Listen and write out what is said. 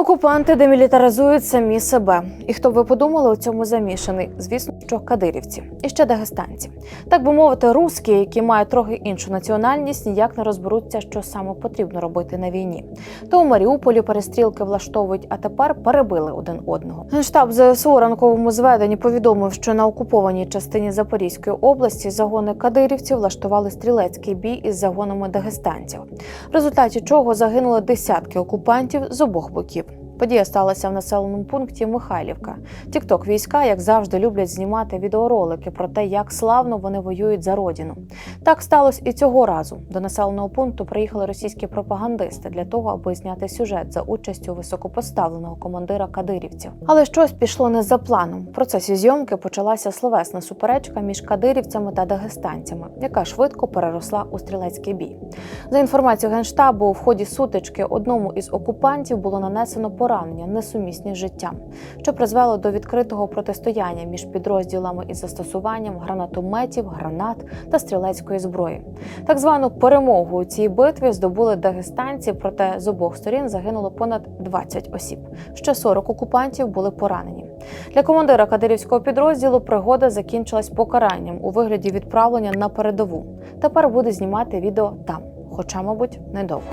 Окупанти демілітаризують самі себе. І хто б ви подумали у цьому замішаний? Звісно, що кадирівці і ще дагестанці. Так би мовити, русські, які мають трохи іншу національність, ніяк не розберуться, що саме потрібно робити на війні. То у Маріуполі перестрілки влаштовують, а тепер перебили один одного. Генштаб ЗСУ ранковому зведенні повідомив, що на окупованій частині Запорізької області загони кадирівців влаштували стрілецький бій із загонами дагестанців, в результаті чого загинули десятки окупантів з обох боків. Подія сталася в населеному пункті Михайлівка. Тікток війська, як завжди, люблять знімати відеоролики про те, як славно вони воюють за родину. Так сталося і цього разу. До населеного пункту приїхали російські пропагандисти для того, аби зняти сюжет за участю високопоставленого командира кадирівців. Але щось пішло не за планом. В процесі зйомки почалася словесна суперечка між кадирівцями та дагестанцями, яка швидко переросла у стрілецький бій. За інформацією генштабу, в ході сутички одному із окупантів було нанесено поранення, несумісні з життям, що призвело до відкритого протистояння між підрозділами із застосуванням гранатометів, гранат та стрілецької зброї. Так звану перемогу у цій битві здобули дагестанці, проте з обох сторін загинуло понад 20 осіб. Ще 40 окупантів були поранені. Для командира кадирівського підрозділу пригода закінчилась покаранням у вигляді відправлення на передову. Тепер буде знімати відео там, хоча, мабуть, недовго.